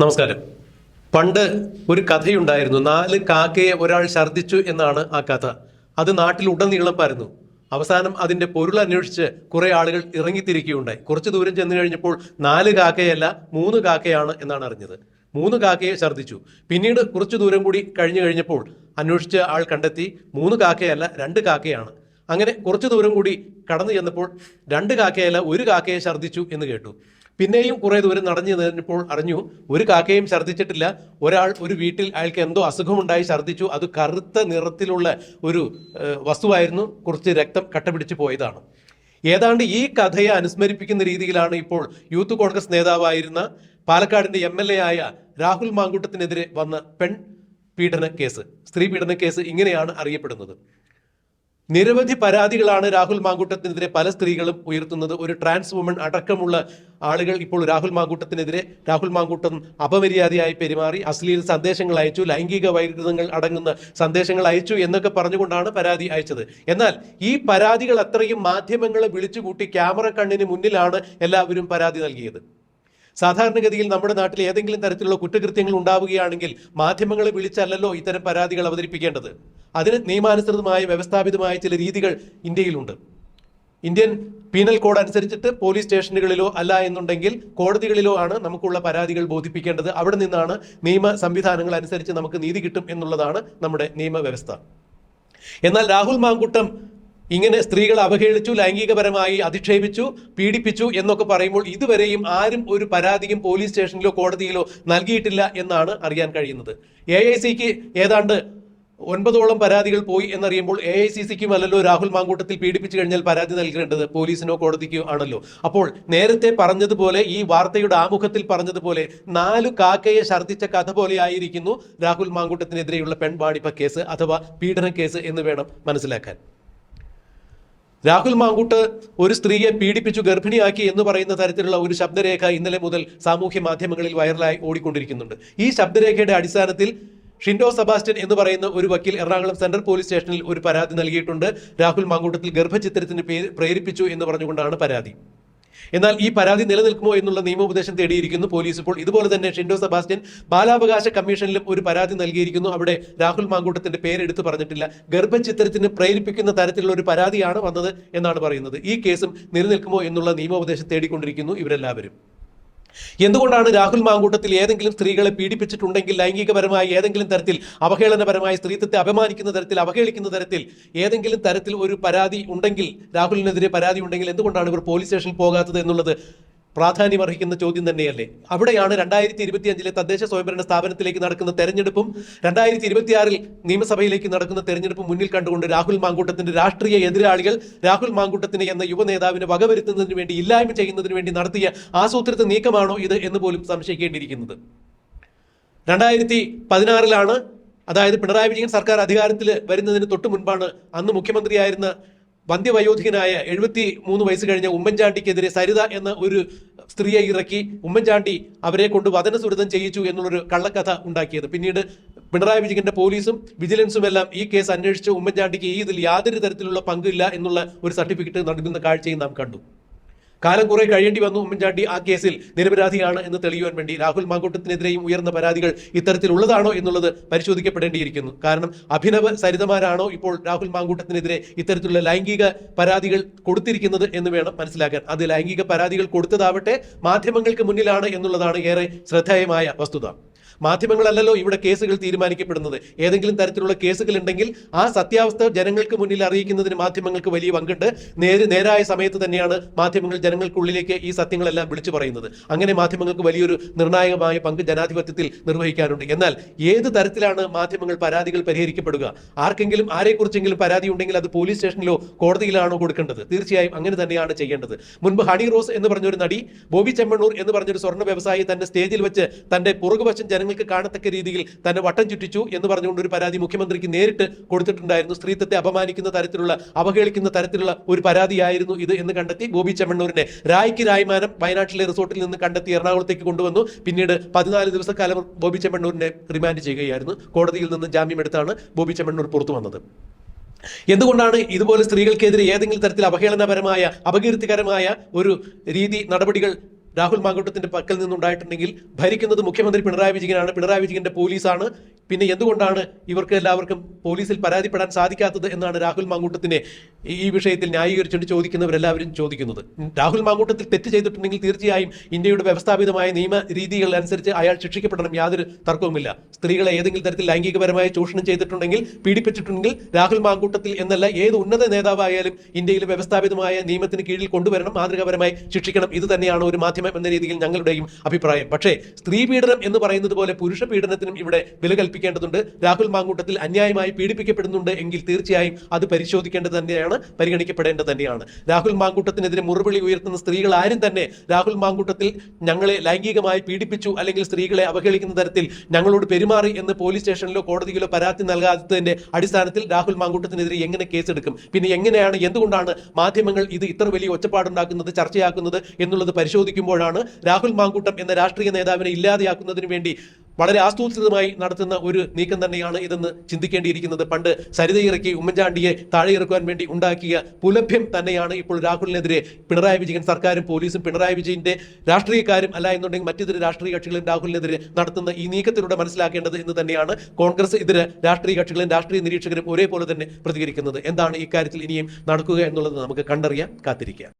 നമസ്കാരം. പണ്ട് ഒരു കഥയുണ്ടായിരുന്നു. നാല് കാക്കയെ ഒരാൾ ഛർദ്ദിച്ചു എന്നാണ് ആ കഥ. അത് നാട്ടിൽ ഉടനീളം പരന്നു അവസാനം അതിന്റെ പൊരുൾ അന്വേഷിച്ച് കുറെ ആളുകൾ ഇറങ്ങിത്തിരിക്കുകയുണ്ടായി. കുറച്ച് ദൂരം ചെന്ന് കഴിഞ്ഞപ്പോൾ നാല് കാക്കയല്ല മൂന്ന് കാക്കയാണ് എന്നാണ് അറിഞ്ഞത്. മൂന്ന് കാക്കയെ ഛർദ്ദിച്ചു. പിന്നീട് കുറച്ച് ദൂരം കൂടി കഴിഞ്ഞു കഴിഞ്ഞപ്പോൾ അന്വേഷിച്ച ആൾ കണ്ടെത്തി മൂന്ന് കാക്കയല്ല രണ്ട് കാക്കയാണ്. അങ്ങനെ കുറച്ച് ദൂരം കൂടി കടന്നു ചെന്നപ്പോൾ രണ്ട് കാക്കയല്ല ഒരു കാക്കയെ ഛർദ്ദിച്ചു എന്ന് കേട്ടു. പിന്നെയും കുറെ ദൂരം നടന്നു നിന്നപ്പോൾ അറിഞ്ഞു ഒരു കാക്കയും ഛർദ്ദിച്ചിട്ടില്ല. ഒരാൾ ഒരു വീട്ടിൽ അയാൾക്ക് എന്തോ അസുഖമുണ്ടായി ഛർദ്ദിച്ചു. അത് കറുത്ത നിറത്തിലുള്ള ഒരു വസ്തുവായിരുന്നു. കുറച്ച് രക്തം കട്ടപിടിച്ച് പോയതാണ്. ഏതാണ്ട് ഈ കഥയെ അനുസ്മരിപ്പിക്കുന്ന രീതിയിലാണ് ഇപ്പോൾ യൂത്ത് കോൺഗ്രസ് നേതാവായിരുന്ന പാലക്കാടിന്റെ എം എൽ എ ആയ രാഹുൽ മാങ്കൂട്ടത്തിനെതിരെ വന്ന പെൺ പീഡന കേസ് സ്ത്രീ പീഡന കേസ് ഇങ്ങനെയാണ് അറിയപ്പെടുന്നത്. നിരവധി പരാതികളാണ് രാഹുൽ മാങ്കൂട്ടത്തിനെതിരെ പല സ്ത്രീകളും ഉയർത്തുന്നത്. ഒരു ട്രാൻസ് വുമൺ അടക്കമുള്ള ആളുകൾ ഇപ്പോൾ രാഹുൽ മാങ്കൂട്ടത്തിനെതിരെ രാഹുൽ മാങ്കൂട്ടം അപമര്യാദയായി പെരുമാറി. അശ്ലീൽ സന്ദേശങ്ങൾ അയച്ചു ലൈംഗിക വൈകൃതങ്ങൾ അടങ്ങുന്ന സന്ദേശങ്ങൾ അയച്ചു എന്നൊക്കെ പറഞ്ഞുകൊണ്ടാണ് പരാതി അയച്ചത്. എന്നാൽ ഈ പരാതികൾ അത്രയും മാധ്യമങ്ങളെ വിളിച്ചുകൂട്ടി ക്യാമറ കണ്ണിന് മുന്നിലാണ് എല്ലാവരും പരാതി നൽകിയത്. സാധാരണഗതിയിൽ നമ്മുടെ നാട്ടിൽ ഏതെങ്കിലും തരത്തിലുള്ള കുറ്റകൃത്യങ്ങൾ ഉണ്ടാവുകയാണെങ്കിൽ മാധ്യമങ്ങളെ വിളിച്ചല്ലല്ലോ ഇത്തരം പരാതികൾ അവതരിപ്പിക്കേണ്ടത്. അതിന് നിയമാനുസൃതമായ വ്യവസ്ഥാപിതമായ ചില രീതികൾ ഇന്ത്യയിലുണ്ട്. ഇന്ത്യൻ പീനൽ കോഡ് അനുസരിച്ചിട്ട് പോലീസ് സ്റ്റേഷനുകളിലോ അല്ല എന്നുണ്ടെങ്കിൽ കോടതികളിലോ ആണ് നമുക്കുള്ള പരാതികൾ ബോധിപ്പിക്കേണ്ടത്. അവിടെ നിന്നാണ് നിയമ സംവിധാനങ്ങൾ അനുസരിച്ച് നമുക്ക് നീതി കിട്ടും എന്നുള്ളതാണ് നമ്മുടെ നിയമവ്യവസ്ഥ. എന്നാൽ രാഹുൽ മാങ്കുട്ടം ഇങ്ങനെ സ്ത്രീകളെ അവഹേളിച്ചു ലൈംഗികപരമായി അധിക്ഷേപിച്ചു പീഡിപ്പിച്ചു എന്നൊക്കെ പറയുമ്പോൾ ഇതുവരെയും ആരും ഒരു പരാതിയും പോലീസ് സ്റ്റേഷനിലോ കോടതിയിലോ നൽകിയിട്ടില്ല എന്നാണ് അറിയാൻ കഴിയുന്നത്. എ ഐ സിക്ക് ഏതാണ്ട് ഒൻപതോളം പരാതികൾ പോയി എന്നറിയുമ്പോൾ എ ഐ സി സിക്കും അല്ലല്ലോ രാഹുൽ മാങ്കൂട്ടത്തിൽ പീഡിപ്പിച്ചു കഴിഞ്ഞാൽ പരാതി നൽകേണ്ടത് പോലീസിനോ കോടതിക്കോ ആണല്ലോ. അപ്പോൾ നേരത്തെ പറഞ്ഞതുപോലെ ഈ വാർത്തയുടെ ആമുഖത്തിൽ പറഞ്ഞതുപോലെ നാലു കാക്കയെ ഛർദ്ദിച്ച കഥ പോലെയായിരിക്കുന്നു രാഹുൽ മാങ്കൂട്ടത്തിനെതിരെയുള്ള പെൺവാടിപ്പ കേസ് അഥവാ പീഡന കേസ് എന്ന് വേണം മനസ്സിലാക്കാൻ. രാഹുൽ മാങ്കൂട്ട് ഒരു സ്ത്രീയെ പീഡിപ്പിച്ചു ഗർഭിണിയാക്കി എന്ന് പറയുന്ന തരത്തിലുള്ള ഒരു ശബ്ദരേഖ ഇന്നലെ മുതൽ സാമൂഹ്യ മാധ്യമങ്ങളിൽ വൈറലായി ഓടിക്കൊണ്ടിരിക്കുന്നുണ്ട്. ഈ ശബ്ദരേഖയുടെ അടിസ്ഥാനത്തിൽ ഷിൻഡോ സെബാസ്റ്റ്യൻ എന്ന് പറയുന്ന ഒരു വക്കീൽ എറണാകുളം സെൻട്രൽ പോലീസ് സ്റ്റേഷനിൽ ഒരു പരാതി നൽകിയിട്ടുണ്ട്. രാഹുൽ മാങ്കൂട്ടത്തിൽ ഗർഭചിത്രത്തിന് പ്രേരിപ്പിച്ചു എന്ന് പറഞ്ഞുകൊണ്ടാണ് പരാതി. എന്നാൽ ഈ പരാതി നിലനിൽക്കുമോ എന്നുള്ള നിയമോപദേശം തേടിയിരിക്കുന്നു പോലീസ് ഇപ്പോൾ. ഇതുപോലെ തന്നെ ഷിൻഡോ സെബാസ്റ്റ്യൻ ബാലാവകാശ കമ്മീഷനിലും ഒരു പരാതി നൽകിയിരിക്കുന്നു. അവിടെ രാഹുൽ മാങ്കൂട്ടത്തിന്റെ പേരെടുത്ത് പറഞ്ഞിട്ടില്ല. ഗർഭചിത്രത്തിന് പ്രേരിപ്പിക്കുന്ന തരത്തിലുള്ള ഒരു പരാതിയാണ് വന്നത് എന്നാണ് പറയുന്നത്. ഈ കേസും നിലനിൽക്കുമോ എന്നുള്ള നിയമോപദേശം തേടിക്കൊണ്ടിരിക്കുന്നു ഇവരെല്ലാവരും. എന്തുകൊണ്ടാണ് രാഹുൽ മാങ്കൂട്ടത്തിൽ ഏതെങ്കിലും സ്ത്രീകളെ പീഡിപ്പിച്ചിട്ടുണ്ടെങ്കിൽ ലൈംഗികപരമായി ഏതെങ്കിലും തരത്തിൽ അവഹേളനപരമായി സ്ത്രീത്വത്തെ അപമാനിക്കുന്ന തരത്തിൽ അവഹേളിക്കുന്ന തരത്തിൽ ഏതെങ്കിലും തരത്തിൽ ഒരു പരാതി ഉണ്ടെങ്കിൽ രാഹുലിനെതിരെ പരാതി ഉണ്ടെങ്കിൽ എന്തുകൊണ്ടാണ് ഇവർ പോലീസ് സ്റ്റേഷനിൽ പോകാത്തത് എന്നുള്ളത് പ്രാധാന്യം അർഹിക്കുന്ന ചോദ്യം തന്നെയല്ലേ? അവിടെയാണ് രണ്ടായിരത്തി ഇരുപത്തി അഞ്ചിലെ തദ്ദേശ സ്വയംഭരണ സ്ഥാപനത്തിലേക്ക് നടക്കുന്ന തെരഞ്ഞെടുപ്പും രണ്ടായിരത്തി ഇരുപത്തിയാറിൽ നിയമസഭയിലേക്ക് നടക്കുന്ന തെരഞ്ഞെടുപ്പും മുന്നിൽ കണ്ടുകൊണ്ട് രാഹുൽ മാങ്കൂട്ടത്തിന്റെ രാഷ്ട്രീയ എതിരാളികൾ രാഹുൽ മാങ്കൂട്ടത്തിന് എന്ന യുവ നേതാവിനെ വകവരുത്തുന്നതിന് വേണ്ടി ഇല്ലായ്മ ചെയ്യുന്നതിന് വേണ്ടി നടത്തിയ ആസൂത്രിത നീക്കമാണോ ഇത് എന്ന് പോലും സംശയിക്കേണ്ടിയിരിക്കുന്നത്. രണ്ടായിരത്തി പതിനാറിലാണ് അതായത് പിണറായി വിജയൻ സർക്കാർ അധികാരത്തിൽ വരുന്നതിന് തൊട്ടു മുൻപാണ് അന്ന് മുഖ്യമന്ത്രിയായിരുന്ന വന്ധ്യവയോധികനായ എഴുപത്തി മൂന്ന് വയസ്സ് കഴിഞ്ഞ ഉമ്മൻചാണ്ടിക്കെതിരെ സരിത എന്ന ഒരു സ്ത്രീയെ ഇറക്കി ഉമ്മൻചാണ്ടി അവരെ കൊണ്ട് വചനസുരതം ചെയ്യിച്ചു എന്നുള്ളൊരു കള്ളക്കഥ ഉണ്ടാക്കിയത്. പിന്നീട് പിണറായി വിജയന്റെ പോലീസും വിജിലൻസും എല്ലാം ഈ കേസ് അന്വേഷിച്ച് ഉമ്മൻചാണ്ടിക്ക് ഈ ഇതിൽ യാതൊരു തരത്തിലുള്ള പങ്കില്ല എന്നുള്ള ഒരു സർട്ടിഫിക്കറ്റ് നൽകുന്ന കാഴ്ചയും നാം കണ്ടു. കാലം കുറെ കഴിയേണ്ടി വന്നു. ഉമ്മൻചാണ്ടി ആ കേസിൽ നിരപരാധിയാണ് എന്ന് തെളിയുവാൻ വേണ്ടി രാഹുൽ മാങ്കൂട്ടത്തിനെതിരെയും ഉയർന്ന പരാതികൾ ഇത്തരത്തിലുള്ളതാണോ എന്നുള്ളത് പരിശോധിക്കപ്പെടേണ്ടിയിരിക്കുന്നു. കാരണം അഭിനവ സരിതമാരാണോ ഇപ്പോൾ രാഹുൽ മാങ്കൂട്ടത്തിനെതിരെ ഇത്തരത്തിലുള്ള ലൈംഗിക പരാതികൾ കൊടുത്തിരിക്കുന്നത് എന്ന് വേണം മനസ്സിലാക്കാൻ. അത് ലൈംഗിക പരാതികൾ കൊടുത്തതാവട്ടെ മാധ്യമങ്ങൾക്ക് മുന്നിലാണ് എന്നുള്ളതാണ് ഏറെ ശ്രദ്ധേയമായ വസ്തുത. മാധ്യമങ്ങളല്ലല്ലോ ഇവിടെ കേസുകൾ തീരുമാനിക്കപ്പെടുന്നത്. ഏതെങ്കിലും തരത്തിലുള്ള കേസുകൾ ഉണ്ടെങ്കിൽ ആ സത്യാവസ്ഥ ജനങ്ങൾക്ക് മുന്നിൽ അറിയിക്കുന്നതിന് മാധ്യമങ്ങൾക്ക് വലിയ പങ്കുണ്ട്. നേര് നേരായ സമയത്ത് തന്നെയാണ് മാധ്യമങ്ങൾ ജനങ്ങൾക്കുള്ളിലേക്ക് ഈ സത്യങ്ങളെല്ലാം വിളിച്ചു പറയുന്നത്. അങ്ങനെ മാധ്യമങ്ങൾക്ക് വലിയൊരു നിർണായകമായ പങ്ക് ജനാധിപത്യത്തിൽ നിർവഹിക്കാറുണ്ട് എന്നാൽ ഏത് തരത്തിലാണ് മാധ്യമങ്ങൾ പരാതികൾ പരിഹരിക്കപ്പെടുക? ആർക്കെങ്കിലും ആരെക്കുറിച്ചെങ്കിലും പരാതി ഉണ്ടെങ്കിൽ അത് പോലീസ് സ്റ്റേഷനിലോ കോടതിയിലാണോ കൊടുക്കേണ്ടത്? തീർച്ചയായും അങ്ങനെ തന്നെയാണ് ചെയ്യേണ്ടത്. മുൻപ് ഹണി റോസ് എന്ന് പറഞ്ഞൊരു നടി ബോബി ചെമ്മണ്ണൂർ എന്ന് പറഞ്ഞൊരു സ്വർണ വ്യവസായി തന്റെ സ്റ്റേജിൽ വെച്ച് തന്റെ പുറകുവശം ജനങ്ങൾക്ക് കാണത്തക്ക രീതിയിൽ തന്നെ വട്ടം ചുറ്റിച്ചു എന്ന് പറഞ്ഞുകൊണ്ട് ഒരു പരാതി മുഖ്യമന്ത്രിക്ക് നേരിട്ട് കൊടുത്തിട്ടുണ്ടായിരുന്നു. സ്ത്രീത്വത്തെ അപമാനിക്കുന്ന തരത്തിലുള്ള അവഹേളിക്കുന്ന തരത്തിലുള്ള ഒരു പരാതിയായിരുന്നു ഇത് എന്ന് കണ്ടെത്തി ബോബി ചെമ്മണ്ണൂരിനെ രായ്ക്ക് രായ്മാനം വയനാട്ടിലെ റിസോർട്ടിൽ നിന്ന് കണ്ടെത്തി എറണാകുളത്തേക്ക് കൊണ്ടുവന്നു. പിന്നീട് പതിനാല് ദിവസക്കാലം ബോബി ചെമ്മണ്ണൂരിനെ റിമാൻഡ് ചെയ്യുകയായിരുന്നു. കോടതിയിൽ നിന്ന് ജാമ്യമെടുത്താണ് ബോബി ചെമ്മണ്ണൂർ പുറത്തു വന്നത്. എന്തുകൊണ്ടാണ് ഇതുപോലെ സ്ത്രീകൾക്കെതിരെ ഏതെങ്കിലും തരത്തിൽ അവഹേളനപരമായ അപകീർത്തികരമായ ഒരു രീതി നടപടികൾ രാഹുൽ മാങ്കൂട്ടത്തിന്റെ പക്കൽ നിന്നുണ്ടായിട്ടുണ്ടെങ്കിൽ ഭരിക്കുന്നത് മുഖ്യമന്ത്രി പിണറായി വിജയനാണ്. പിണറായി വിജയന്റെ പോലീസാണ്. പിന്നെ എന്തുകൊണ്ടാണ് ഇവർക്ക് എല്ലാവർക്കും പോലീസിൽ പരാതിപ്പെടാൻ സാധിക്കാത്തത് എന്നാണ് രാഹുൽ മാങ്കൂട്ടത്തിനെ ഈ- വിഷയത്തിൽ ന്യായീകരിച്ചുകൊണ്ട് ചോദിക്കുന്നവരെല്ലാവരും ചോദിക്കുന്നത്. രാഹുൽ മാങ്കൂട്ടത്തിൽ തെറ്റ് ചെയ്തിട്ടുണ്ടെങ്കിൽ തീർച്ചയായും ഇന്ത്യയുടെ വ്യവസ്ഥാപിതമായ നിയമ രീതികൾ അനുസരിച്ച് അയാൾ ശിക്ഷിക്കപ്പെടണം. യാതൊരു തർക്കവുമില്ല. സ്ത്രീകളെ ഏതെങ്കിലും തരത്തിൽ ലൈംഗികപരമായി ചൂഷണം ചെയ്തിട്ടുണ്ടെങ്കിൽ പീഡിപ്പിച്ചിട്ടുണ്ടെങ്കിൽ രാഹുൽ മാങ്കൂട്ടത്തിൽ എന്നല്ല ഏത് ഉന്നത നേതാവായാലും ഇന്ത്യയിലെ വ്യവസ്ഥാപിതമായ നിയമത്തിന് കീഴിൽ കൊണ്ടുവരണം. മാതൃകാപരമായി ശിക്ഷിക്കണം. ഇത് തന്നെയാണ് ഒരു മാധ്യമം എന്ന രീതിയിൽ ഞങ്ങളുടെയും അഭിപ്രായം. പക്ഷേ സ്ത്രീ പീഡനം എന്ന് പറയുന്നത് പോലെ പുരുഷ പീഡനത്തിനും ഇവിടെ വില കൽപ്പിക്കേണ്ടതുണ്ട്. രാഹുൽ മാങ്കൂട്ടത്തിൽ അന്യായമായി പീഡിപ്പിക്കപ്പെടുന്നുണ്ട് എങ്കിൽ തീർച്ചയായും അത് പരിശോധിക്കേണ്ടത് തന്നെയാണ് പരിഗണിക്കപ്പെടേണ്ടത് തന്നെയാണ്. രാഹുൽ മാങ്കൂട്ടത്തിനെതിരെ മുറിവിളി ഉയർത്തുന്ന സ്ത്രീകൾ ആരും തന്നെ രാഹുൽ മാങ്കൂട്ടത്തിൽ ഞങ്ങളെ ലൈംഗികമായി പീഡിപ്പിച്ചു അല്ലെങ്കിൽ സ്ത്രീകളെ അവഹേളിക്കുന്ന തരത്തിൽ ഞങ്ങളോട് പെരുമാറി എന്ന് പോലീസ് സ്റ്റേഷനിലോ കോടതിയിലോ പരാതി നൽകാത്തതിന്റെ അടിസ്ഥാനത്തിൽ രാഹുൽ മാങ്കൂട്ടത്തിനെതിരെ എങ്ങനെ കേസെടുക്കും? പിന്നെ എങ്ങനെയാണ് എന്തുകൊണ്ടാണ് മാധ്യമങ്ങൾ ഇത് ഇത്ര വലിയ ഒച്ചപ്പാടുണ്ടാക്കുന്നത് ചർച്ചയാക്കുന്നത് എന്നുള്ളത് പരിശോധിക്കുമ്പോഴാണ് രാഹുൽ മാങ്കൂട്ടം എന്ന രാഷ്ട്രീയ നേതാവിനെ ഇല്ലാതെയാക്കുന്നതിന് വേണ്ടി വളരെ ആസൂത്രിതമായി നടത്തുന്ന ഒരു നീക്കം തന്നെയാണ് ഇതെന്ന് ചിന്തിക്കേണ്ടിയിരിക്കുന്നത്. പണ്ട് സരിതയിറക്കി ഉമ്മൻചാണ്ടിയെ താഴെ ഇറക്കുവാൻ വേണ്ടി ഉണ്ടാക്കിയ പുലഭ്യം തന്നെയാണ് ഇപ്പോൾ രാഹുലിനെതിരെ പിണറായി വിജയൻ സർക്കാരും പോലീസും പിണറായി വിജയന്റെ രാഷ്ട്രീയക്കാരും അല്ല എന്നുണ്ടെങ്കിൽ മറ്റിതര രാഷ്ട്രീയ കക്ഷികളും രാഹുലിനെതിരെ നടത്തുന്ന ഈ നീക്കത്തിലൂടെ മനസ്സിലാക്കേണ്ടത് എന്ന് തന്നെയാണ് കോൺഗ്രസ് ഇതര രാഷ്ട്രീയ കക്ഷികളും രാഷ്ട്രീയ നിരീക്ഷകരും ഒരേപോലെ തന്നെ പ്രതികരിക്കുന്നത്. എന്താണ് ഇക്കാര്യത്തിൽ ഇനിയും നടക്കുക എന്നുള്ളത് നമുക്ക് കണ്ടറിയാൻ കാത്തിരിക്കാം